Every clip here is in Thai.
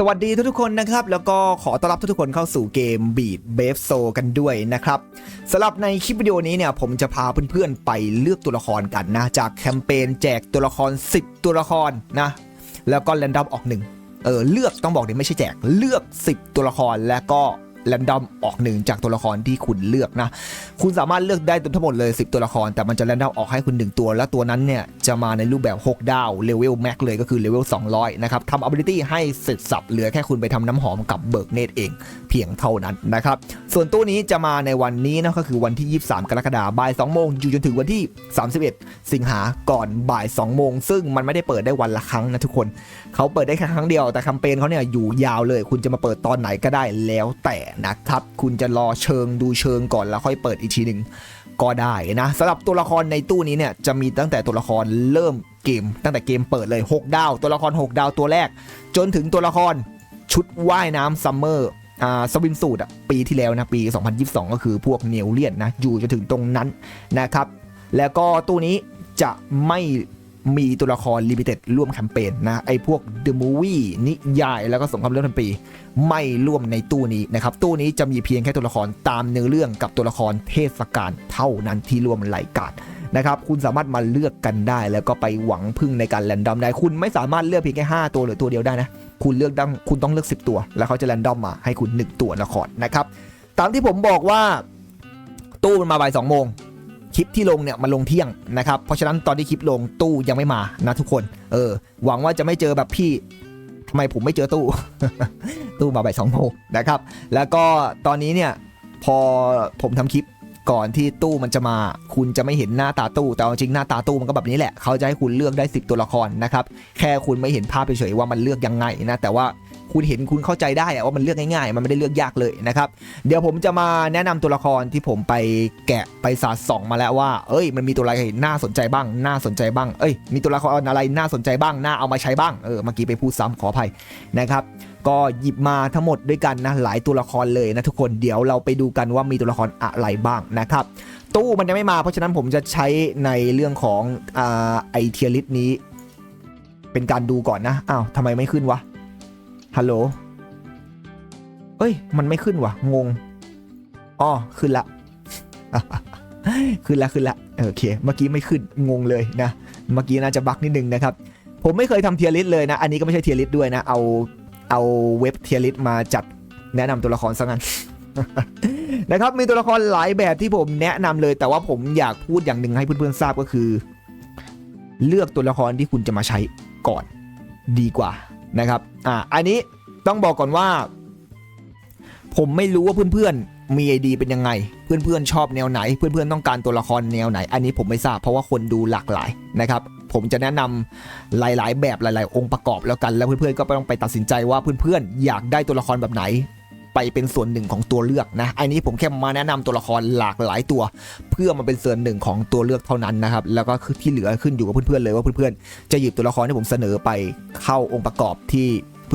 สวัสดีทุกๆคนนะครับ แล้วก็ขอต้อนรับทุกๆคนเข้าสู่เกม Beat b a v e s o กันด้วยนะครับสำหรับในคลิปวิดีโอนี้เนี่ยผมจะพาเพื่อนๆไปเลือกตัวละครกันนะ จากแคมเปญแจกตัวละคร 10 ตัวละครนะ แล้วก็แรนดอมออกหนึ่งเออเลือกต้องบอกเดี๋ยวไม่ใช่แจกเลือก 10 ตัวละครแล้วก็ แรนดอมออกหนึ่งจากตัวละครที่คุณเลือกนะ คุณสามารถเลือกได้ทั้งหมดเลย 10 ตัวละคร แต่มันจะแรนดอมออกให้คุณ 1 ตัว แล้วตัวนั้นเนี่ย จะมาในรูปแบบ 6 ดาวเลเวลแม็กเลยก็คือเลเวล200 นะครับทำ ability ให้เสร็จสับเหลือแค่คุณไปทำน้ำหอมกับเบิร์กเนตเองเพียงเท่านั้นนะครับ ส่วนตู้นี้จะมาในวันนี้นะก็คือวันที่ 23 กรกฎาคมบ่าย2โมงอยู่จนถึงวันที่ 31 สิงหาก่อนบ่าย2โมงซึ่งมันไม่ได้เปิดได้วันละครั้งนะทุกคน เขาเปิดได้แค่ครั้งเดียวแต่แคมเปญเขาเนี่ยอยู่ยาวเลย คุณจะมาเปิดตอนไหนก็ได้แล้วแต่นะครับ คุณจะรอเชิงดูเชิงก่อนแล้วค่อยเปิดอีกทีหนึ่งก็ได้นะสำหรับตัวละครในตู้นี้เนี่ยจะมีตั้งแต่ตัวละครเริ่มเกม ตั้งแต่เกมเปิดเลย 6 ดาว ตัวละคร 6 ดาวตัวแรก จนถึงตัวละครชุดว่ายน้ำซัมเมอร์อ่าสวิมสูตรปีที่แล้วนะปี 2022 ก็คือพวกเนลเลียนนะอยู่จนถึงตรงนั้นนะครับ แล้วก็ตู้นี้จะไม่ มีตัวละครลิมิเต็ดร่วมแคมเปญนะไอ้พวก The Movie นิยาย แล้วก็สงครามเรื่องพันปี ไม่ร่วมในตู้นี้นะครับ ตู้นี้จะมีเพียงแค่ตัวละครตามเนื้อเรื่องกับตัวละครเทศกาลเท่านั้นที่ร่วมรายการนะครับคุณสามารถมาเลือกกันได้ แล้วก็ไปหวังพึ่งในการแรนดอมได้ คุณไม่สามารถเลือกเพียงแค่ 5 ตัวหรือตัวเดียวได้นะ คุณเลือกดังคุณต้องเลือก 10 ตัว แล้วเขาจะแรนดอมมาให้คุณ 1 ตัวละครนะครับ ตามที่ผมบอกว่าตู้มันมาบ่ายสองโมง ลิปที่ลงเนี่ยมันลงเที่ยงนะครับเพราะฉะนั้นตอนที่คลิปลงตู้ยังไม่มานะทุกคนเออหวังว่าจะไม่เจอแบบพี่ทำไมผมไม่เจอตู้ ตู้มาบ่ายสองโมงนะครับ แล้วก็ตอนนี้เนี่ยพอผมทำคลิปก่อนที่ตู้มันจะมา คุณจะไม่เห็นหน้าตาตู้ แต่จริงหน้าตาตู้มันก็แบบนี้แหละ เขาจะให้คุณเลือกได้ 10 ตัวละครนะครับ แค่คุณไม่เห็นภาพเฉยๆว่ามันเลือกยังไงนะ แต่ว่า คุณเห็นคุณเข้าใจได้อะว่ามันเลือกง่ายๆ มันไม่ได้เลือกยากเลยนะครับ เดี๋ยวผมจะมาแนะนำตัวละครที่ผมไปแกะไปสาส่องมาแล้วว่า เอ้ย มันมีตัวอะไรน่าสนใจบ้าง น่าสนใจบ้าง เอ้ย มีตัวละครอะไรน่าสนใจบ้าง น่าเอามาใช้บ้าง เออ เมื่อกี้ไปพูดซ้ำขออภัยนะครับ ก็หยิบมาทั้งหมดด้วยกันนะ หลายตัวละครเลยนะทุกคน เดี๋ยวเราไปดูกันว่ามีตัวละครอะไรบ้างนะครับตู้มันยังไม่มาเพราะฉะนั้นผมจะใช้ในเรื่องของอไอเทียลิสนี้ เป็นการดูก่อนนะ อ้าวทำไมไม่ขึ้นวะ ฮัลโหล เอ้ย มันไม่ขึ้นวะงง อ๋อ ขึ้นละ ขึ้นละขึ้นละเออโอเค เมื่อกี้ไม่ขึ้น งงเลยนะ เมื่อกี้น่าจะบั๊กนิดนึงนะครับ ผมไม่เคยทำเทียริสเลยนะ อันนี้ก็ไม่ใช่เทียริสด้วยนะ เอาเอาเว็บเทียริสมาจัดแนะนำตัวละครซะงั้นนะครับ มีตัวละครหลายแบบที่ผมแนะนำเลย แต่ว่าผมอยากพูดอย่างหนึ่งให้เพื่อนๆทราบก็คือ เลือกตัวละครที่คุณจะมาใช้ก่อนดีกว่า นะครับอ่าอันนี้ต้องบอกก่อนว่า ผมไม่รู้ว่าเพื่อนๆมีไอดีเป็นยังไง เพื่อนๆชอบแนวไหน เพื่อนๆต้องการตัวละครแนวไหน อันนี้ผมไม่ทราบเพราะว่าคนดูหลากหลายนะครับผมจะแนะนำหลาย ๆ แบบหลาย ๆ องค์ประกอบแล้วกัน แล้วเพื่อนๆก็ต้องไปตัดสินใจว่าเพื่อนๆอยากได้ตัวละครแบบไหน ไปเป็นส่วนหนึ่งของตัวเลือกนะอันนี้ผมแค่มาแนะนำตัวละครหลากหลายตัว เพื่อมาเป็นส่วนหนึ่งของตัวเลือกเท่านั้นนะครับแล้วก็ที่เหลือขึ้นอยู่กับเพื่อนๆเลยว่าเพื่อนๆจะหยิบตัวละครที่ผมเสนอไปเข้าองค์ประกอบที่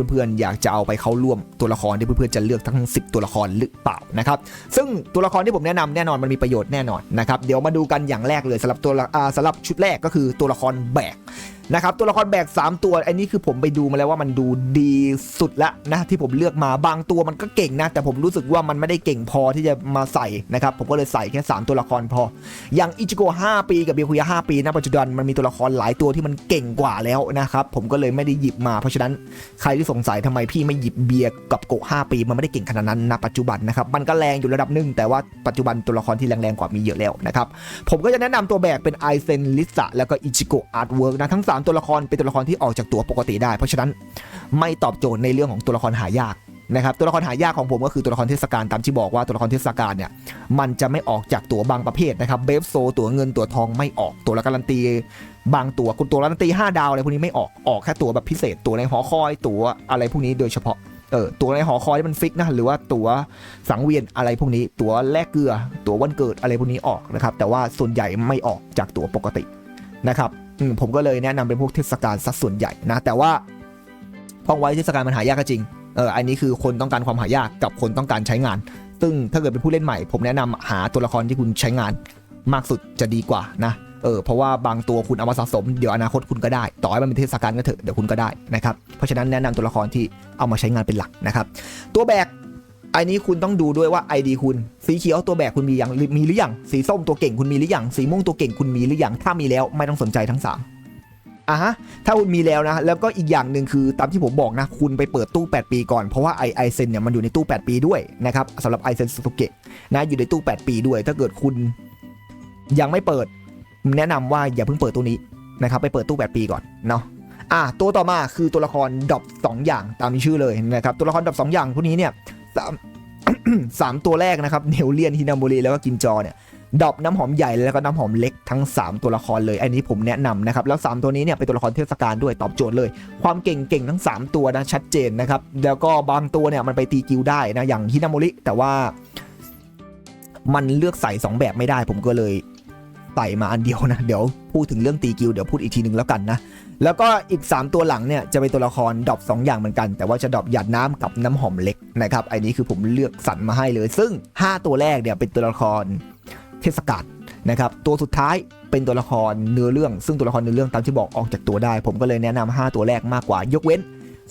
เพื่อนๆอยากจะเอาไปเข้าร่วมตัวละครที่เพื่อนๆจะเลือกทั้ง 10 ตัวละครหรือเปล่านะครับซึ่งตัวละครที่ผมแนะนำแน่นอนมันมีประโยชน์แน่นอนนะครับเดี๋ยวมาดูกันอย่างแรกเลยสำหรับตัวสำหรับชุดแรกก็คือตัวละครแบก นะครับตัวละครแบก 3 ตัวอันนี้คือผมไปดูมาแล้วว่ามันดูดีสุดละนะที่ผมเลือกมาบางตัวมันก็เก่งนะ แต่ผมรู้สึกว่ามันไม่ได้เก่งพอที่จะมาใส่นะครับผมก็เลยใส่แค่ 3 ตัวละครพอ อย่างอิจิโกะ5ปีกับเบียคุยะ5ปีนะปัจจุบันมันมีตัวละครหลายตัวที่มันเก่งกว่าแล้วนะครับผมก็เลยไม่ได้หยิบมาเพราะฉะนั้นใครที่สงสัยทำไมพี่ไม่หยิบเบียร์กับโกะ5ปี มันไม่ได้เก่งขนาดนั้นนะปัจจุบันนะครับมันก็แรงอยู่ระดับหนึ่งแต่ว่าปัจจุบันตัวละครที่แรงๆกว่ามีเยอะแล้วนะครับผมก็จะแนะนำตัวแบกเป็นไอเซนลิสะแล้วก็อิจิโกะอาร์ตเวิร์กนะทั้ง3ตัวละครเป็นตัวละครที่ออกจากตัวปกติได้ เพราะฉะนั้นไม่ตอบโจทย์ในเรื่องของตัวละครหายากนะครับตัวละครหายากของผมก็คือตัวละครเทศกาลตามที่บอกว่าตัวละครเทศกาลเนี่ยมันจะไม่ออกจากตัวบางประเภทนะครับเบฟโซตัวเงินตัวทองไม่ออกตัวละการันตี บางตัวคุณตัวการันตี 5 ดาวอะไรพวกนี้ไม่ออกออกแค่ตัวแบบพิเศษตัวในหอคอยตัวอะไรพวกนี้โดยเฉพาะเออตัวในหอคอยมันฟิกนะหรือว่าตัวสังเวียนอะไรพวกนี้ ตัวแลกเกลือ ตัววันเกิดอะไรพวกนี้ออกนะครับแต่ว่าส่วนใหญ่ไม่ออกจากตัวปกติ นะครับมผมก็เลยแนะนำเป็นพวกเทศกาลสัดส่วนใหญ่นะ แต่ว่าพองไว้เทศกาลมันหายากก็จริงเอออันนี้คือคนต้องการความหายากกับคนต้องการใช้งาน ซึ่งถ้าเกิดเป็นผู้เล่นใหม่ ผมแนะนำหาตัวละครที่คุณใช้งานมากสุดจะดีกว่านะเออเพราะว่าบางตัวคุณเอามาสะสมเดี๋ยวอนาคตคุณก็ได้ ต่อให้มันเป็นเทศกาลก็เถอะเดี๋ยวคุณก็ได้นะครับเพราะฉะนั้นแนะนำตัวละครที่เอามาใช้งานเป็นหลักนะครับ ตัวแบก อันนี้คุณต้องดูด้วยว่า ID คุณ สีเขียวตัวแบกคุณมียังมีหรือยังสีส้มตัวเก่งคุณมีหรือยังสีม่วงตัวเก่งคุณมีหรือยังถ้ามีแล้วไม่ต้องสนใจทั้งสามอะฮะถ้าคุณมีแล้วนะ แล้วก็อีกอย่างหนึ่งคือตามที่ผมบอกนะ คุณไปเปิดตู้ 8 ปีก่อนเพราะว่าไอไอเซนเนี่ยมันอยู่ในตู้ 8 ปีด้วยนะครับสำหรับไอเซนสุเกะนะอยู่ในตู้ 8 ปีด้วย ถ้าเกิดคุณยังไม่เปิด แนะนำว่าอย่าเพิ่งเปิดตัวนี้นะครับไปเปิดตู้ 8 ปีก่อนเนาะอะตัวต่อมาคือตัวละครดรอปสองอย่างตามชื่อเลยนะครับตัวละครดรอปสองอย่างพวกนี้เนี่ย สามสามตัวแรกนะครับเนลเลียนฮินาโมริแล้วก็กินจอเนี่ยดอปน้ำหอมใหญ่แล้วก็น้ำหอมเล็กทั้ง 3 ตัวละครเลย อันนี้ผมแนะนำนะครับ แล้ว 3 ตัวนี้เนี่ยเป็นตัวละครเทศกาลด้วยตอบโจทย์เลย ความเก่งเก่งทั้ง 3 ตัวนะชัดเจนนะครับ แล้วก็บางตัวเนี่ยมันไปตีกิวได้นะอย่างฮินาโมริแต่ว่ามันเลือกใส่ 2 แบบไม่ได้ ผมก็เลยใส่มาอันเดียวนะ เดี๋ยวพูดถึงเรื่องตีกิวเดี๋ยวพูดอีกทีหนึ่งแล้วกันนะ แล้วก็อีก 3 ตัวหลังเนี่ยจะเป็นตัวละครดรอป2อย่างเหมือนกัน แต่ว่าจะดรอปหยาดน้ำกับน้ำหอมเล็กนะครับอันนี้คือผมเลือกสรรมาให้เลย ซึ่ง 5 ตัวแรกเนี่ยเป็นตัวละครเทศกาลนะครับตัวสุดท้ายเป็นตัวละครเนื้อเรื่อง ซึ่งตัวละครเนื้อเรื่องตามที่บอกออกจากตัวได้ ผมก็เลยแนะนำ5ตัวแรกมากกว่า ยกเว้น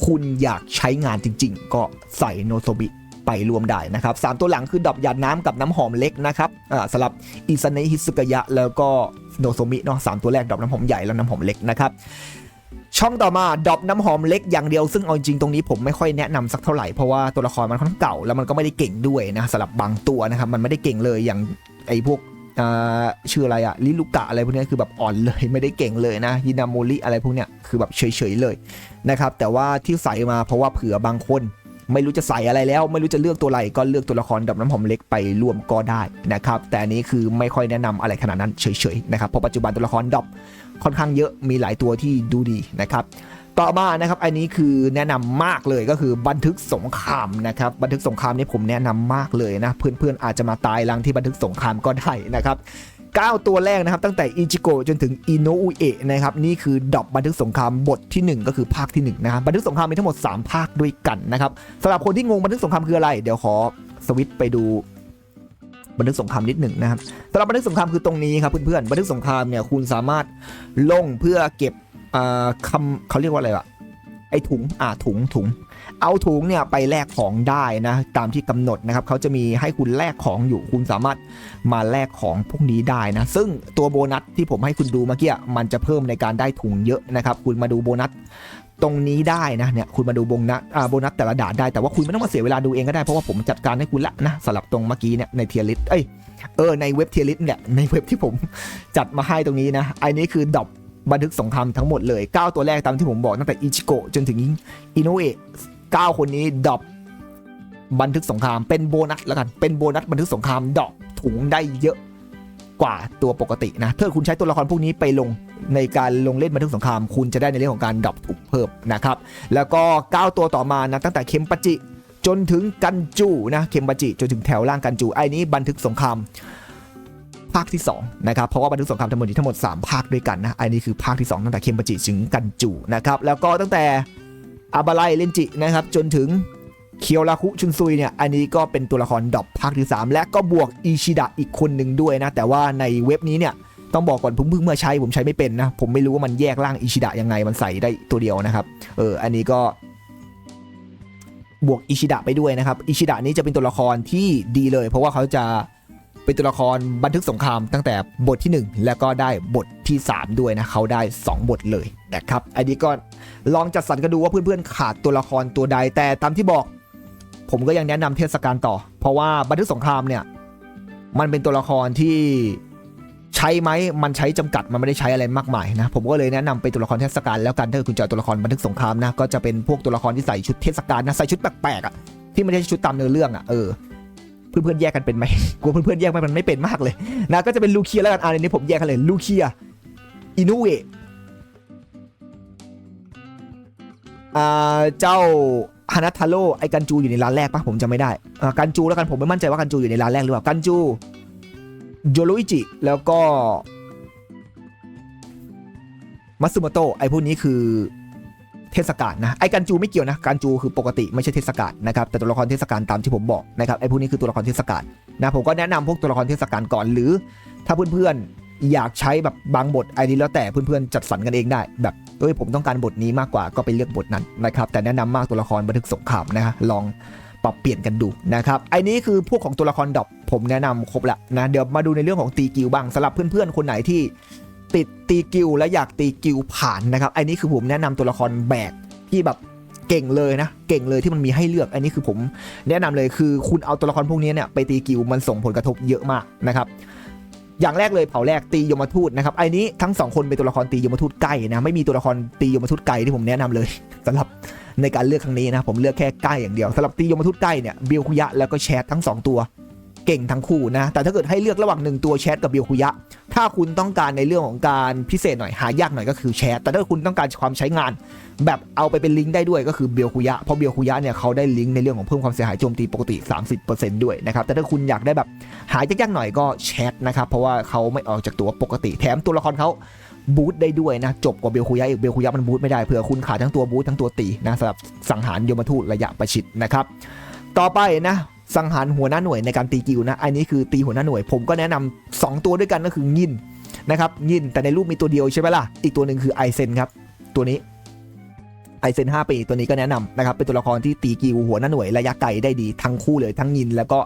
คุณอยากใช้งานจริง ๆ ก็ใส่โนโซบิไปรวมได้นะครับสามตัวหลังคือดอกหยาดน้ำกับน้ำหอมเล็กนะครับสำหรับอิซาเนะฮิสุกะยะแล้วก็โนโซมิเนาะสามตัวแรกดอกน้ำหอมใหญ่แล้วน้ำหอมเล็กนะครับ ช่องต่อมาดอปน้ำหอมเล็กอย่างเดียว ซึ่งเอาจริงตรงนี้ผมไม่ค่อยแนะนำสักเท่าไหร่ เพราะว่าตัวละครมันค่อนข้างเก่าแล้วมันก็ไม่ได้เก่งด้วยนะสำหรับบางตัวนะครับมันไม่ได้เก่งเลยอย่างไอ้พวกชื่ออะไรอะลิลูกะอะไรพวกเนี้ยคือแบบอ่อนเลยไม่ได้เก่งเลยนะยินาโมริอะไรพวกเนี้ยคือแบบเฉยๆเลยนะครับแต่ว่าที่ใส่มาเพราะว่าเผื่อบางคนไม่รู้จะใส่อะไรแล้ว ไม่รู้จะเลือกตัวอะไรก็เลือกตัวละครดับน้ำหอมเล็กไปร่วมก็ได้นะครับแต่อันนี้คือไม่ค่อยแนะนำอะไรขนาดนั้นเฉยๆนะครับเพราะปัจจุบันตัวละครดรอป ค่อนข้างเยอะมีหลายตัวที่ดูดีนะครับต่อมานะครับอันนี้คือแนะนำมากเลยก็คือบันทึกสงครามนะครับบันทึกสงครามนี้ผมแนะนำมากเลยนะ เพื่อนๆอาจจะมาตายหลังที่บันทึกสงครามก็ได้นะครับ9 ตัวแรกนะครับ ตั้งแต่อิจิโกะจนถึงอิโนอุเอะนะครับนี่คือดอกบันทึกสงครามบทที่ 1 ก็คือภาคที่1นะครับบันทึกสงครามมีทั้งหมด 3 ภาคด้วยกันนะครับสำหรับคนที่งงบันทึกสงครามคืออะไร เดี๋ยวขอสวิตไปดู บันทึกสงครามนิดหนึ่งนะครับสำหรับบันทึกสงครามคือตรงนี้ครับเพื่อนๆบันทึกสงครามเนี่ยคุณสามารถลงเพื่อเก็บอ่าคำเขาเรียกว่าอะไรวะไอถุงอ่าถุงถุง เอาถุงเนี่ยไปแลกของได้นะตามที่กำหนดนะครับเขาจะมีให้คุณแลกของอยู่ คุณสามารถมาแลกของพวกนี้ได้นะ ซึ่งตัวโบนัสที่ผมให้คุณดูเมื่อกี้มันจะเพิ่มในการได้ถุงเยอะนะครับ คุณมาดูโบนัส ตรงนี้ได้นะเนี่ยคุณมาดูโบนัสอ่าโบนัสแต่ละด่านได้แต่ว่าคุณไม่ต้องมาเสียเวลาดูเองก็ได้เพราะว่าผมจัดการให้คุณละนะสำหรับตรงเมื่อกี้เนี่ยในเทียริสเอ้ยเออในเว็บเทียริสเนี่ยในเว็บที่ผมจัดมาให้ตรงนี้นะอันนี้คือดอกบันทึกสงครามทั้งหมดเลย 9 ตัวแรกตามที่ผมบอกตั้งแต่อิชิโกะจนถึงอิโนเอะ9คนนี้ดอปบันทึกสงครามเป็นโบนัสแล้วกันเป็นโบนัสบันทึกสงครามดอปถุงได้เยอะกว่าตัวปกตินะถ้าคุณใช้ตัวละครพวกนี้ไปลง ในการลงเล่นบันทึกสงคราม คุณจะได้ในเรื่องของการดรอปถุงเพิ่มนะครับ แล้วก็ 9 ตัวต่อมานะตั้งแต่เคมปาจิ จนถึงกันจูนะเคมปาจิจนถึงแถวล่างกันจูไอ้นี้บันทึกสงครามภาคที่2นะครับเพราะว่าบันทึกสงครามทั้งหมดนี้ทั้งหมด 3 ภาคด้วยกันนะไอ้นี่คือภาคที่ 2 ตั้งแต่เคมปาจิถึงกันจูนะครับแล้วก็ตั้งแต่อาบาไลเลนจินะครับจนถึงเคียวราคุชุนซุยเนี่ยอันนี้ก็เป็นตัวละครดรอปภาคที่ 3 และก็บวกอิชิดะอีกคนหนึ่งด้วยนะแต่ว่าในเว็บนี้เนี่ย ต้องบอกก่อนผมเพิ่งเมื่อใช้ผมใช้ไม่เป็นนะ ผมไม่รู้ว่ามันแยกร่างอิชิดะยังไงมันใส่ได้ตัวเดียวนะครับ เออ อันนี้ก็ บวกอิชิดะไปด้วยนะครับ อิชิดะนี้จะเป็นตัวละครที่ดีเลย เพราะว่าเขาจะเป็นตัวละครบันทึกสงครามตั้งแต่บทที่ 1 แล้วก็ได้บทที่ 3 ด้วยนะเขาได้ 2 บทเลยนะครับอันนี้ก็ลองจัดสรรกันดูว่าเพื่อนๆขาดตัวละครตัวใดแต่ตามที่บอก ผมก็ยังแนะนำเทศกาลต่อ เพราะว่าบันทึกสงครามเนี่ยมันเป็นตัวละครที่ ใช้ไหมมันใช้จำกัดมันไม่ได้ใช้อะไรมากมายนะ ผมก็เลยแนะนำเป็นตัวละครเทศกาลแล้วกันถ้าคุณจะเอตัวละครบันทึกสงครามนะก็จะเป็นพวกตัวละครที่ใส่ชุดเทศกาลนะใส่ชุดแปลกๆอะที่ไม่ใช่ชุดตามเนื้อเรื่องอะเออเพื่อนๆแยกกันเป็นไหมกลัวเพื่อนๆแยกไมันไม่เป็นมากเลยนะก็จะเป็นลูเคียแล้วกันอ่าในนี้ผมแยกกันเลยลูเคียอินุเอะอ่าเจ้าฮานาทาโร่ไอกันจูอยู่ในร้านแรกปะผมจำไม่ได้อ่ากันจูแล้วกันผมไม่มั่นใจว่ากันจูอยู่ในร้านแรกหรือเปล่ากันจู โยโรอิจิ แล้วก็มัตสึโมโตะไอพวกนี้คือเทศกาลนะไอกันจูไม่เกี่ยวนะกันจูคือปกติไม่ใช่เทศกาลนะครับแต่ตัวละครเทศกาลตามที่ผมบอกนะครับไอพวกนี้คือตัวละครเทศกาลนะผมก็แนะนำพวกตัวละครเทศกาลก่อนหรือ ถ้าเพื่อนๆอยากใช้แบบบางบทไอ้นี้แล้วแต่เพื่อนๆจัดสรรกันเองได้ แบบเอ้ยผมต้องการบทนี้มากกว่าก็ไปเลือกบทนั้นนะครับแต่แนะนำมากตัวละครบันทึกสงครามนะฮะลองปรับเปลี่ยนกันดูนะครับไอ้นี้คือพวกของตัวละครดรอป ผมแนะนำครบละนะเดี๋ยวมาดูในเรื่องของตีกิลบ้างสำหรับเพื่อนๆ คนไหนที่ติดตีกิลและอยากตีกิลผ่านนะครับไอ้นี้คือผมแนะนำตัวละครแบกที่แบบเก่งเลยนะ เก่งเลยที่มันมีให้เลือกอันนี้คือผมแนะนำเลยคือคุณเอาตัวละครพวกนี้เนี่ยไปตีกิวมันส่งผลกระทบเยอะมากนะครับอย่างแรกเลยเผ่าแรกตียมทูตนะครับไอ้นี้ทั้งสองคนเป็นตัวละครตียมทูตใกล้นะไม่มีตัวละครตียมทูตไกลที่ผมแนะนำเลยสำหรับในการเลือกครั้งนี้นะผมเลือกแค่ใกล้อย่างเดียวสำหรับตียมทูตใกล้เนี่ยบียวคุยะแล้วก็แชททั้งสองตัว เก่งทั้งคู่นะ แต่ถ้าเกิดให้เลือกระหว่างหนึ่งตัวแชทกับเบียวคุยะ ถ้าคุณต้องการในเรื่องของการพิเศษหน่อยหายากหน่อยก็คือแชท แต่ถ้าคุณต้องการความใช้งาน แบบเอาไปเป็นลิงก์ได้ด้วยก็คือเบียวคุยะ เพราะเบียวคุยะเนี่ยเขาได้ลิงก์ในเรื่องของเพิ่มความเสียหายโจมตีปกติ 30%ด้วยนะครับ แต่ถ้าคุณอยากได้แบบหายากๆหน่อยก็แชทนะครับ เพราะว่าเขาไม่ออกจากตัวปกติ แถมตัวละครเขาบูทได้ด้วยนะ จบกว่าเบลคุยะอีกเบลคุยะมันบูทไม่ได้เผื่อคุณขาดทั้งตัวบูททั้งตัวตีนะสำหรับสังหารยมทูตระยะประชิดนะครับ ต่อไปนะ สังหารหัวหน้าหน่วยในการตีกิวนะ อันนี้คือตีหัวหน้าหน่วย ผมก็แนะนำสองตัวด้วยกันก็คือยินนะครับยินแต่ในรูปมีตัวเดียวใช่ไหมล่ะ อีกตัวหนึ่งคือไอเซนครับ ตัวนี้ไอเซน5ปีตัวนี้ก็แนะนำนะครับเป็นตัวละครที่ตีกิวหัวหน้าหน่วยระยะไกลได้ดีทั้งคู่เลยทั้งยินแล้วก็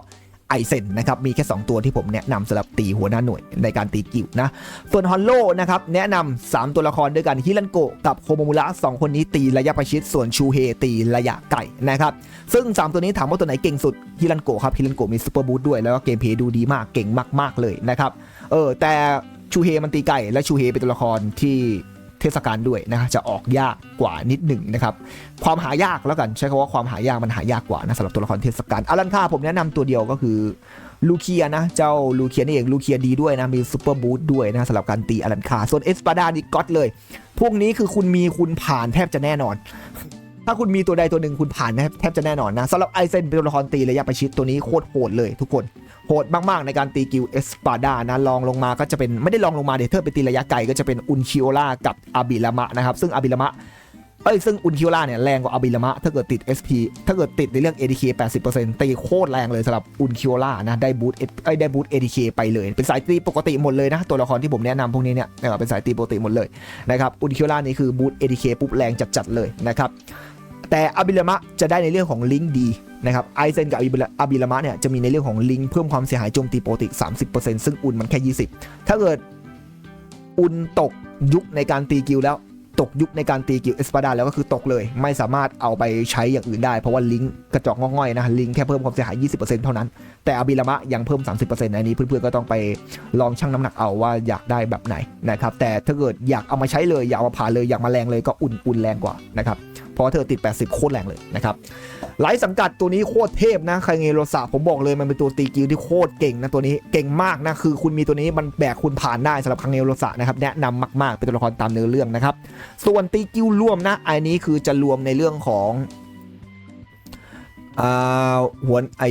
ไอเซนนะครับมีแค่ 2 ตัวที่ผมแนะนำสำหรับตีหัวหน้าหน่วยในการตีกิวนะ ส่วนฮอนโลนะครับแนะนำ3ตัวละครด้วยกันฮิรันโกกับโคโมมุระสองคนนี้ตีระยะประชิดส่วนชูเฮตีระยะไกลนะครับซึ่ง 3 ตัวนี้ถามว่าตัวไหนเก่งสุดฮิรันโกครับฮิรันโกมีซูเปอร์บูทด้วยแล้วก็เกมเพย์ดูดีมากเก่งมาก ๆเลยนะครับเออแต่ชูเฮมันตีไก่และชูเฮเป็นตัวละครที่ เทศกาลด้วยนะจะออกยากกว่านิดหนึ่งนะครับความหายากแล้วกันใช้คำว่าความหายากมันหายากกว่านะสำหรับตัวละครเทศกาลอารันค่าผมแนะนำตัวเดียวก็คือลูเคียนะ เจ้าลูเคียนี่เองลูเคียดีด้วยนะ มีซูเปอร์บูทด้วยนะสำหรับการตีอารันค่าส่วนเอสปาดานี่ก็อตเลย พวกนี้คือคุณมีคุณผ่านแทบจะแน่นอน ถ้าคุณมีตัวใดตัวหนึ่งคุณผ่านแทบจะแน่นอนนะสำหรับไอเซนเป็นตัวละครตีระยะประชิดตัวนี้โคตรโหดเลยทุกคนโหดมากๆในการตีกิวเอสปาดานะลองลงมาก็จะเป็นไม่ได้ลองลงมาเดี๋ยวเธอไปตีระยะไกลก็จะเป็นอุนคิโอล่ากับอาบิลามะนะครับซึ่งอาบิลามะเอ้ยซึ่งอุนคิโอล่าเนี่ยแรงกว่าอาบิลามะถ้าเกิดติด SP ถ้าเกิดติดในเรื่อง ADK 80%ตีโคตรแรงเลยสำหรับอุนคิโอล่านะได้บูทเอ้ยได้บูท ADK ไปเลย เป็นสายตีปกติหมดเลยนะ ตัวละครที่ผมแนะนำพวกนี้เนี่ยเออเป็นสายตีปกติหมดเลยนะครับอุนคิโอล่านี่คือบูท ADK ปุ๊บแรงจัดๆเลยนะครับ แต่อาบิลามะจะได้ในเรื่องของลิงก์ดีนะครับไอเซนกับอาบิลามะเนี่ยจะมีในเรื่องของลิงก์เพิ่มความเสียหายโจมตีปกติ 30%ซึ่งอุนมันแค่ 20 ถ้าเกิดอุนตกยุคในการตีกิลแล้วตกยุคในการตีกิลเอสปาดาแล้วก็คือตกเลย ไม่สามารถเอาไปใช้อย่างอื่นได้ เพราะว่าลิงก์กระจอกง่อยนะลิงก์แค่เพิ่มความเสียหาย 20%เท่านั้น แต่อาบิลามะยังเพิ่ม 30%อันนี้เพื่อนๆก็ต้องไปลองชั่งน้ำหนักเอาว่าอยากได้แบบไหนนะครับแต่ถ้าเกิดอยากเอามาใช้เลยอยากเอามาผ่าเลยอยากมาแรงเลยก็อุ่นอุ่นแรงกว่านะครับ เพราะเธอติด 80 โคตรแรงเลยนะครับไลท์สังกัดตัวนี้โคตรเทพนะครเงโรสะผมบอกเลยมันเป็นตัวตีกิลที่โคตรเก่งนะตัวนี้เก่งมากนะคือคุณมีตัวนี้มันแบกคุณผ่านได้สำหรับคังเงโรสะนะครับแนะนำมาก ๆ เป็นตัวละครตามเนื้อเรื่องนะครับส่วนตีกิลรวมนะอันนี้คือจะรวมในเรื่องของหัวไอ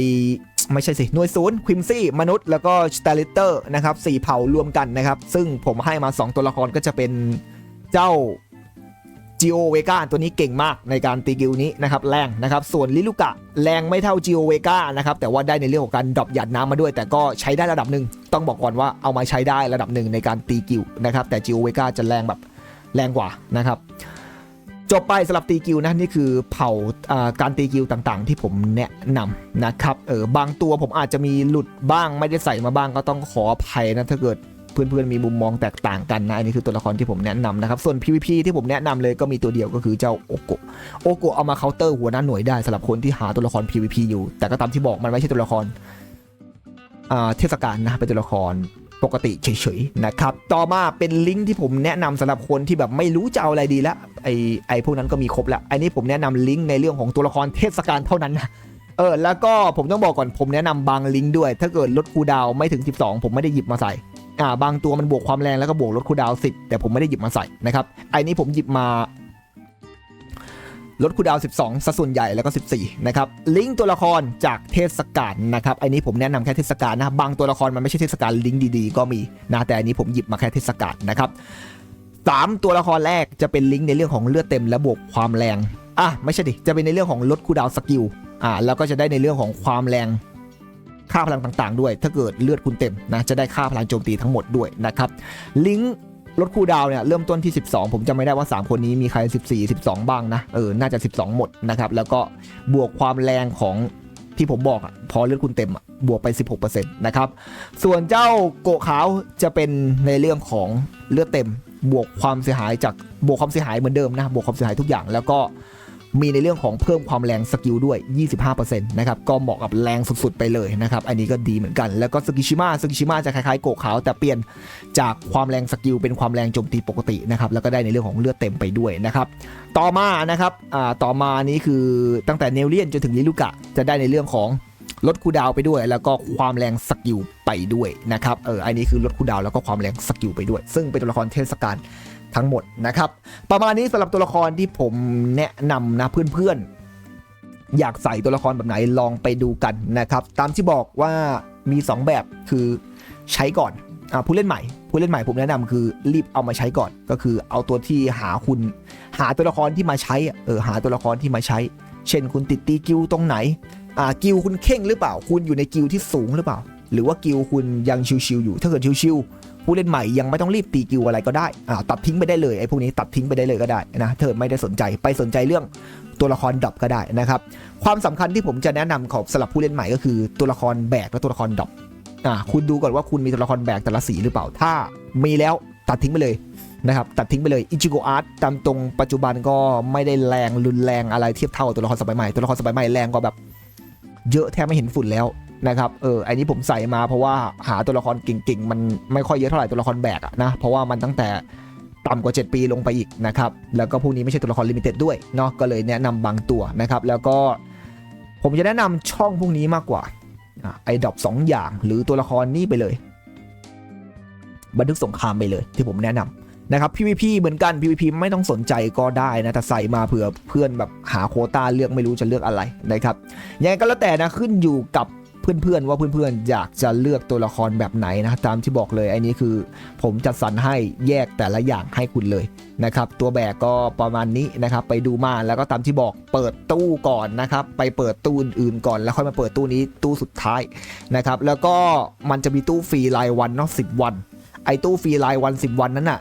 ไม่ใช่สิหน่วยศูนย์ควิมซี่มนุษย์แล้วก็สเตลิเตอร์นะครับสี่เผ่ารวมกันนะครับ ซึ่งผมให้มา 2 ตัวละครก็จะเป็นเจ้า จิโอเวกาตัวนี้เก่งมากในการตีกิลนี้นะครับแรงนะครับส่วนลิลูกะแรงไม่เท่าจิโอเวกานะครับแต่ว่าได้ในเรื่องของการดรอปหยาดน้ำมาด้วย แต่ก็ใช้ได้ระดับหนึ่งต้องบอกก่อนว่าเอามาใช้ได้ระดับหนึ่งในการตีกิลนะครับแต่จิโอเวกาจะแรงแบบแรงกว่านะครับจบไปสำหรับตีกิลนะนี่คือเผ่าการตีกิลต่างๆ ที่ผมแนะนำนะครับเออบางตัวผมอาจจะมีหลุดบ้างไม่ได้ใส่มาบ้างก็ต้องขออภัยนะถ้าเกิด เพื่อนๆมีมุมมองแตกต่างกันนะอันนี้คือตัวละครที่ผมแนะนำนะครับส่วน PVP ที่ผมแนะนำเลยก็มีตัวเดียวก็คือเจ้าโอโกะโอโกะเอามาเคาน์เตอร์หัวหน้าหน่วยได้สำหรับคนที่หาตัวละคร PVP อยู่ แต่ก็ตามที่บอกมันไม่ใช่ตัวละครเทศกาลนะเป็นตัวละครปกติเฉยๆนะครับ ต่อมาเป็นลิงก์ที่ผมแนะนำสำหรับคนที่แบบไม่รู้จะเอาอะไรดีล้วไอไอพวกนั้นก็มีครบแล้ว อันนี้ผมแนะนำลิงก์ในเรื่องของตัวละครเทศกาลเท่านั้นนะเออแล้วก็ผมต้องบอกก่อนผมแนะนำบางลิงก์ด้วย ถ้าเกิดลดคูดาวไม่ถึง 12 ผมไม่ได้หยิบมาใส่ อ่าบางตัวมันบวกความแรงแล้วก็บวกลดคูดาวน์10แต่ผมไม่ได้หยิบมาใส่นะครับไอ้นี้ผมหยิบมาลดคูดาว 12ซะส่วนใหญ่แล้วก็ 14 นะครับ ลิงก์ตัวละครจากเทศกาลนะครับไอ้นี้ผมแนะนำแค่เทศกาลนะบางตัวละครมันไม่ใช่เทศกาลลิงก์ดีๆ ก็มีนะ แต่อันนี้ผมหยิบมาแค่เทศกาลนะครับสามตัวละครแรกจะเป็นลิงก์ในเรื่องของเลือดเต็มและบวกความแรง อะ ไม่ใช่ดิ จะเป็นในเรื่องของลดคูดาวสกิล อ่า แล้วก็จะได้ในเรื่องของความแรง ค่าพลังต่างๆ ด้วย ถ้าเกิดเลือดคุณเต็มนะจะได้ค่าพลังโจมตีทั้งหมดด้วยนะครับลิงก์ลดคูดาวเนี่ยเริ่มต้นที่ 12 ผมจำไม่ได้ว่า 3 คนนี้มีใคร 14 12 บ้างนะเออน่าจะ 12 หมดนะครับแล้วก็บวกความแรงของที่ผมบอกอะพอเลือดคุณเต็มอะบวกไป 16%นะครับส่วนเจ้าโกขาวจะเป็นในเรื่องของเลือดเต็ม บวกความเสียหายจากบวกความเสียหายเหมือนเดิมนะบวกความเสียหายทุกอย่างแล้วก็ มีในเรื่องของเพิ่มความแรงสกิลด้วย 25%นะครับ ก็เหมาะกับแรงสุดๆไปเลยนะครับ อันนี้ก็ดีเหมือนกัน แล้วก็สกิชิมะสกิชิมะจะคล้ายๆโกขาว แต่เปลี่ยนจากความแรงสกิลเป็นความแรงโจมตีปกตินะครับ แล้วก็ได้ในเรื่องของเลือดเต็มไปด้วยนะครับ ต่อมานะครับ อ่า ต่อมานี้คือตั้งแต่เนลเลียนจนถึงลิลูกะ จะได้ในเรื่องของลดคูดาวไปด้วย แล้วก็ความแรงสกิลไปด้วยนะครับ เออ อันนี้คือลดคูดาวแล้วก็ความแรงสกิลไปด้วย ซึ่งเป็นตัวละครเทศกาล ทั้งหมดนะครับ ประมาณนี้สำหรับตัวละครที่ผมแนะนำนะเพื่อนๆ อยากใส่ตัวละครแบบไหนลองไปดูกันนะครับ ตามที่บอกว่ามี 2 แบบคือใช้ก่อนอผู้เล่นใหม่ ผู้เล่นใหม่ผมแนะนำคือรีบเอามาใช้ก่อน ก็คือเอาตัวที่หาคุณ หาตัวละครที่มาใช้อะเออหาตัวละครที่มาใช้ เช่นคุณติดตีกิลตรงไหนอ่ากิลคุณเข่งหรือเปล่า คุณอยู่ในกิลที่สูงหรือเปล่า หรือว่ากิลคุณยังชิวๆอยู่ ถ้าเกิดชิวๆ ผู้เล่นใหม่ยังไม่ต้องรีบตีกิวอะไรก็ได้อ่าตัดทิ้งไปได้เลยไอ้พวกนี้ตัดทิ้งไปได้เลยก็ได้นะเธอไม่ได้สนใจไปสนใจเรื่องตัวละครดรอปก็ได้นะครับ ความสำคัญที่ผมจะแนะนำของสำหรับผู้เล่นใหม่ก็คือตัวละครแบกและตัวละครดรอปอ่าคุณดูก่อนว่าคุณมีตัวละครแบกแต่ละสีหรือเปล่าถ้ามีแล้วตัดทิ้งไปเลยนะครับตัดทิ้งไปเลยอิจิโกอาร์ตตามตรงปัจจุบันก็ไม่ได้แรงรุนแรงอะไรเทียบเท่าตัวละครสมัยใหม่ตัวละครสมัยใหม่แรงก็แบบ เยอะแทบไม่เห็นฝุ่นแล้ว นะครับ เออ อันนี้ผมใส่มาเพราะว่าหาตัวละครเก่งๆ มันไม่ค่อยเยอะเท่าไหร่ตัวละครแบกอะนะ เพราะว่ามันตั้งแต่ต่ำกว่า 7 ปีลงไปอีกนะครับ แล้วก็พวกนี้ไม่ใช่ตัวละครลิมิเต็ดด้วยเนาะ ก็เลยแนะนำบางตัวนะครับ แล้วก็ผมจะแนะนำช่องพวกนี้มากกว่าอะไอ้ดอกสองอย่างหรือตัวละครนี่ไปเลย บันทึกสงครามไปเลย ที่ผมแนะนำนะครับ PVP เหมือนกัน PVP ไม่ต้องสนใจก็ได้นะ แต่ใส่มาเผื่อเพื่อนแบบหาโคต้าเลือกไม่รู้จะเลือกอะไรนะครับ ยังไงก็แล้วแต่นะขึ้นอยู่กับ เพื่อนๆว่าเพื่อนๆอยากจะเลือกตัวละครแบบไหนนะตามที่บอกเลยไอ้นี้คือ ผมจัดสรรให้แยกแต่ละอย่างให้คุณเลยนะครับตัวแบกก็ประมาณนี้นะครับไปดูมาแล้วก็ตามที่บอกเปิดตู้ก่อนนะครับไปเปิดตู้อื่นๆก่อน แล้วค่อยมาเปิดตู้นี้ตู้สุดท้ายนะครับแล้วก็มันจะมีตู้ฟรีรายวันเนาะสิวัน ไอ้ตู้ฟรีรายวัน 10 วันนั้นน่ะ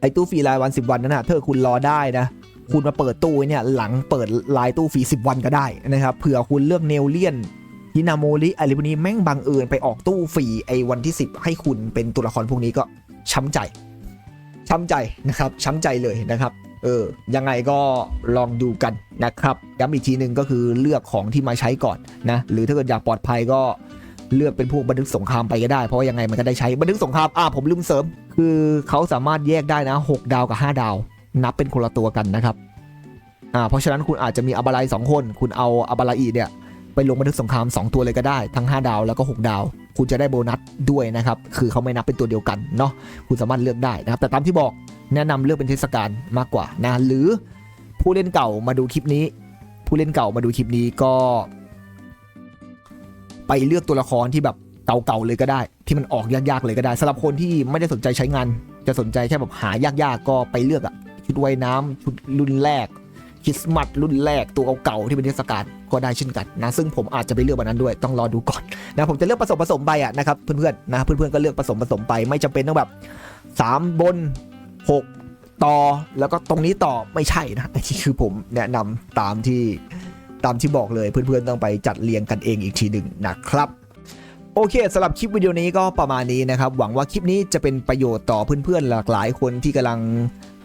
ไอ้ตู้ฟรีรายวัน 10 วันนั้นน่ะถ้าคุณรอได้นะ คุณมาเปิดตู้เนี่ยหลังเปิดลายตู้ฟรี10 วันก็ได้นะครับเผื่อคุณเลือกเนลเลียนฮินาโมริอะไรพวกนี้แม่งบังเอิญไปออกตู้ฟรีไอ้วันที่ 10 ให้คุณเป็นตัวละครพวกนี้ก็ช้ำใจ ช้ำใจนะครับ ช้ำใจเลยนะครับ เออ ยังไงก็ลองดูกันนะครับย้ำอีกทีหนึ่งก็คือเลือกของที่มาใช้ก่อนนะ หรือถ้าเกิดอยากปลอดภัยก็เลือกเป็นพวกบันทึกสงครามไปก็ได้ เพราะว่ายังไงมันก็ได้ใช้บันทึกสงคราม อ่าผมลืมเสริม คือเขาสามารถแยกได้นะ 6 ดาวกับ 5 ดาว นับเป็นคนละตัวกันนะครับอ่าเพราะฉะนั้นคุณอาจจะมีอับาไลสองคน คุณเอาอับาไลอีเนี่ยไปลงบันทึกสงคราม 2 ตัวเลยก็ได้ทั้ง 5 ดาวแล้วก็ 6 ดาว คุณจะได้โบนัสด้วยนะครับ คือเขาไม่นับเป็นตัวเดียวกันเนาะคุณสามารถเลือกได้นะครับ แต่ตามที่บอกแนะนำเลือกเป็นเทศกาลมากกว่านะหรือผู้เล่นเก่ามาดูคลิปนี้ ผู้เล่นเก่ามาดูคลิปนี้ก็ ไปเลือกตัวละครที่แบบเก่าๆเลยก็ได้ ที่มันออกยากๆเลยก็ได้สำหรับคนที่ไม่ได้สนใจใช้งาน จะสนใจแค่แบบหายากๆก็ไปเลือกอะ ชุดว่ายน้ำชุดรุ่นแรกคริสต์มาสรุ่นแรกตัวเก่าๆที่เป็นเทศกาลก็ได้เช่นกันนะซึ่งผมอาจจะไปเลือกแบบนั้นด้วยต้องรอดูก่อนนะผมจะเลือกผสมผสมไปอะนะครับเพื่อนๆนะเพื่อนๆก็เลือกผสมผสมไป ไม่จำเป็นต้องแบบ 3 บน 6 ต่อแล้วก็ตรงนี้ต่อไม่ใช่นะอันนี้คือผมแนะนำตามที่ตามที่บอกเลยเพื่อนๆต้องไปจัดเรียงกันเองอีกทีหนึ่งนะครับโอเคสำหรับคลิปวิดีโอนี้ก็ประมาณนี้นะครับ หวังว่าคลิปนี้จะเป็นประโยชน์ต่อเพื่อนๆหลากหลายคนที่กำลัง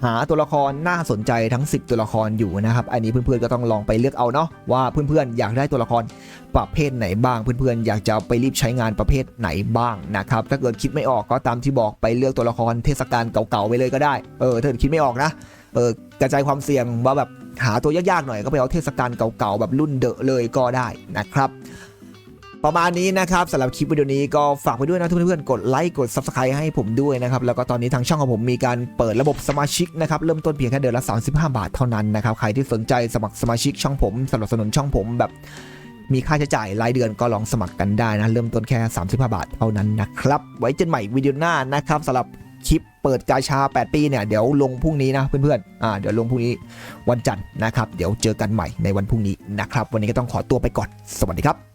หาตัวละครน่าสนใจทั้ง 10 ตัวละครอยู่นะครับ อันนี้เพื่อนๆก็ต้องลองไปเลือกเอาเนาะว่าเพื่อนๆอยากได้ตัวละครประเภทไหนบ้าง เพื่อนๆอยากจะไปรีบใช้งานประเภทไหนบ้างนะครับ ถ้าเกิดคิดไม่ออกก็ตามที่บอกไปเลือกตัวละครเทศกาลเก่าๆไปเลยก็ได้ เออถ้าเกิดคิดไม่ออกนะเออกระจายความเสี่ยงว่าแบบหาตัวยากๆหน่อยก็ไปเอาเทศกาลเก่าๆแบบรุ่นเดอะเลยก็ได้นะครับ ประมาณนี้นะครับสำหรับคลิปวิดีโอนี้ก็ฝากไปด้วยนะทุกเพื่อนๆกดไลค์กด Subscribe ให้ผมด้วยนะครับ แล้วก็ตอนนี้ทางช่องของผมมีการเปิดระบบสมาชิกนะครับ เริ่มต้นเพียงแค่เดือนละ 35 บาทเท่านั้นนะครับ ใครที่สนใจสมัครสมาชิกช่องผมสนับสนุนช่องผมแบบมีค่าใช้จ่ายรายเดือนก็ลองสมัครกันได้นะ เริ่มต้นแค่ 35 บาทเท่านั้นนะครับ ไว้เจอกันใหม่วิดีโอหน้านะครับสำหรับคลิปเปิดกาชา 8 ปีเนี่ยเดี๋ยวลงพรุ่งนี้นะเพื่อนๆอ่าเดี๋ยวลงพรุ่งนี้วันจันทร์นะครับ เดี๋ยวเจอกันใหม่ในวันพรุ่งนี้นะครับ วันนี้ก็ต้องขอตัวไปก่อน สวัสดีครับ